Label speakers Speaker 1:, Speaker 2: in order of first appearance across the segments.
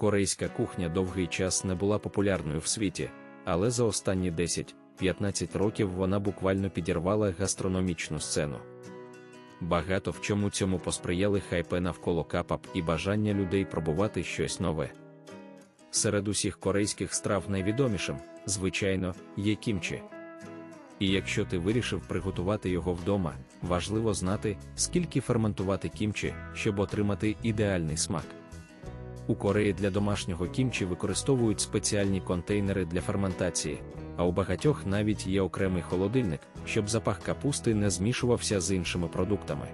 Speaker 1: Корейська кухня довгий час не була популярною в світі, але за останні 10-15 років вона буквально підірвала гастрономічну сцену. Багато в чому цьому посприяли хайпи навколо капап і бажання людей пробувати щось нове. Серед усіх корейських страв найвідомішим, звичайно, є кімчі. І якщо ти вирішив приготувати його вдома, важливо знати, скільки ферментувати кімчі, щоб отримати ідеальний смак. У Кореї для домашнього кімчі використовують спеціальні контейнери для ферментації, а у багатьох навіть є окремий холодильник, щоб запах капусти не змішувався з іншими продуктами.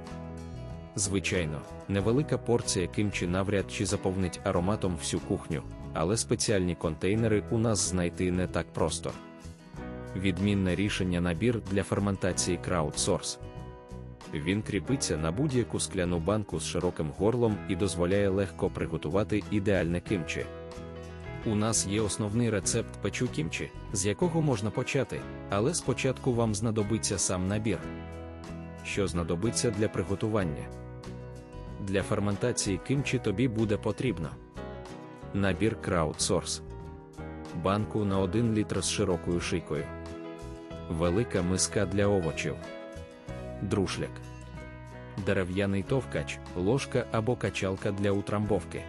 Speaker 1: Звичайно, невелика порція кимчі навряд чи заповнить ароматом всю кухню, але спеціальні контейнери у нас знайти не так просто. Відмінне рішення набір для ферментації краудсорс. Він кріпиться на будь-яку скляну банку з широким горлом і дозволяє легко приготувати ідеальне кимчі. У нас є основний рецепт печу кімчі, з якого можна почати, але спочатку вам знадобиться сам набір. Що знадобиться для приготування? Для ферментації кимчі тобі буде потрібно набір краудсорс, банку на 1 літр з широкою шийкою, велика миска для овочів, друшляк, дерев'яний товкач, ложка або качалка для утрамбовки,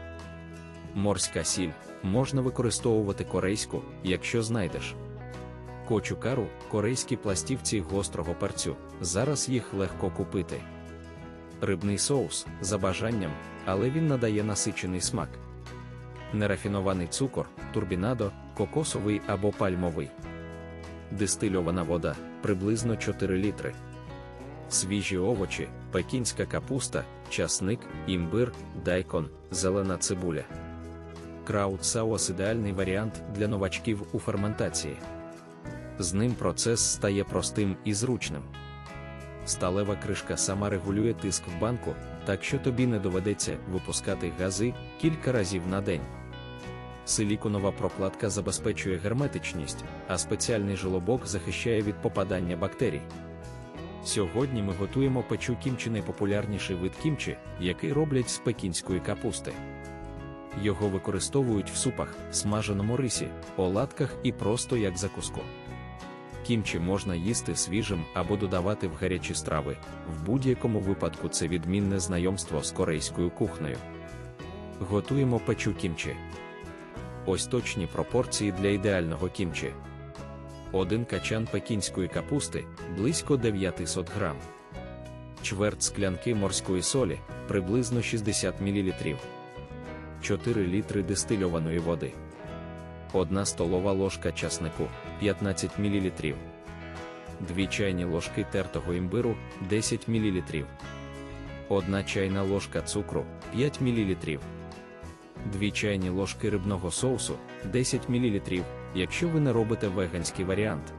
Speaker 1: морська сіль. Можна використовувати корейську, якщо знайдеш. Кочукару корейські пластівці гострого перцю. Зараз їх легко купити. Рибний соус за бажанням, але він надає насичений смак. Нерафінований цукор, турбінадо, кокосовий або пальмовий. Дистильована вода приблизно 4 літри. Свіжі овочі, пекінська капуста, часник, імбир, дайкон, зелена цибуля. Краудсауас ідеальний варіант для новачків у ферментації. З ним процес стає простим і зручним. Сталева кришка сама регулює тиск в банку, так що тобі не доведеться випускати гази кілька разів на день. Силіконова прокладка забезпечує герметичність, а спеціальний жолобок захищає від попадання бактерій. Сьогодні ми готуємо печу кімчі найпопулярніший вид кімчі, який роблять з пекінської капусти. Його використовують в супах, смаженому рисі, оладках і просто як закуску. Кімчі можна їсти свіжим або додавати в гарячі страви. В будь-якому випадку це відмінне знайомство з корейською кухнею. Готуємо печу кімчі. Ось точні пропорції для ідеального кімчі. Один качан пекінської капусти близько 900 грам. Чверть склянки морської солі приблизно 60 мл. 4 літри дистильованої води. 1 столова ложка часнику 15 мл. 2 чайні ложки тертого імбиру 10 мл. 1 чайна ложка цукру 5 мл. 2 чайні ложки рибного соусу 10 мл, якщо ви не робите веганський варіант.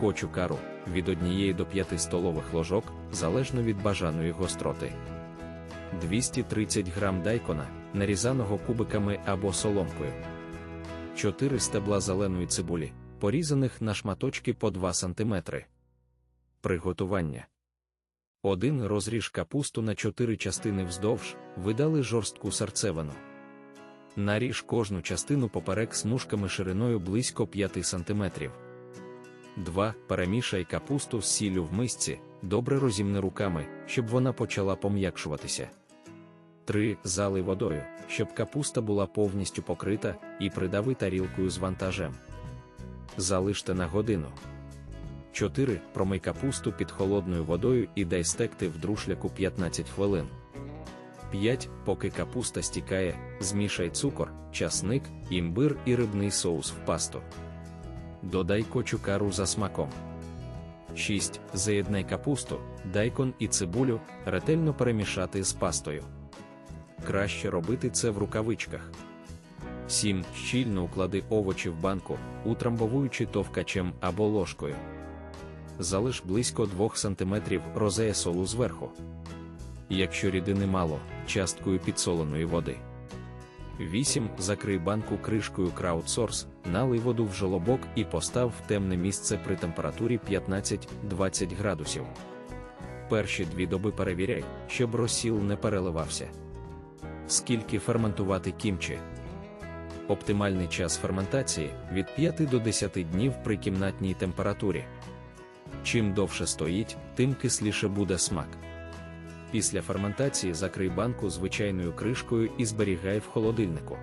Speaker 1: Кочу кару від 1 до 5 столових ложок залежно від бажаної гостроти. 230 грам дайкона, нарізаного кубиками або соломкою. 4 стебла зеленої цибулі, порізаних на шматочки по 2 см. Приготування. 1 розріж капусту на 4 частини вздовж, видали жорстку серцевину. Наріж кожну частину поперек смужками шириною близько 5 см. 2. Перемішай капусту з сіллю в мисці, добре розімни руками, щоб вона почала пом'якшуватися. 3. Залий водою, щоб капуста була повністю покрита, і придави тарілкою з вантажем. Залиште на годину. 4. Промий капусту під холодною водою і дай стекти в друшляку 15 хвилин. 5. Поки капуста стікає, змішай цукор, часник, імбир і рибний соус в пасту. Додай кочукару за смаком. 6. Заєднай капусту, дайкон і цибулю, ретельно перемішати з пастою. Краще робити це в рукавичках. 7. Щільно уклади овочі в банку, утрамбовуючи товкачем або ложкою. Залиш близько 2 см розея солу зверху. Якщо рідини мало, часткою підсоленої води. 8. Закрий банку кришкою краудсорс, налий воду в жолобок і постав в темне місце при температурі 15-20 градусів. Перші дві доби перевіряй, щоб розсіл не переливався. Скільки ферментувати кімчі? Оптимальний час ферментації від 5 до 10 днів при кімнатній температурі. Чим довше стоїть, тим кисліше буде смак. Після ферментації закрий банку звичайною кришкою і зберігай в холодильнику.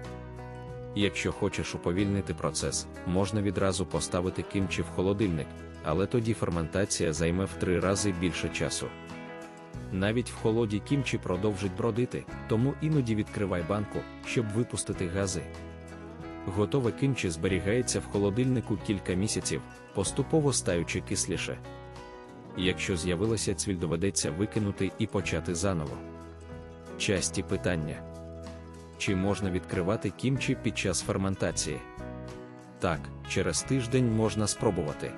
Speaker 1: Якщо хочеш уповільнити процес, можна відразу поставити кімчі в холодильник, але тоді ферментація займе в три рази більше часу. Навіть в холоді кімчі продовжить бродити, тому іноді відкривай банку, щоб випустити гази. Готове кімчі зберігається в холодильнику кілька місяців, поступово стаючи кисліше. Якщо з'явилася цвіль, доведеться викинути і почати заново. Часті питання: чи можна відкривати кімчі під час ферментації? Так, через тиждень можна спробувати.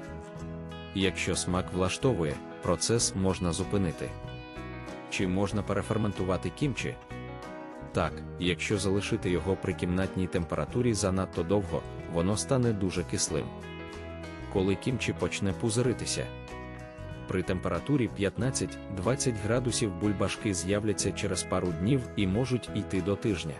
Speaker 1: Якщо смак влаштовує, процес можна зупинити. Чи можна переферментувати кімчі? Так, якщо залишити його при кімнатній температурі занадто довго, воно стане дуже кислим. Коли кімчі почне пузиритися. При температурі 15-20 градусів бульбашки з'являться через пару днів і можуть йти до тижня.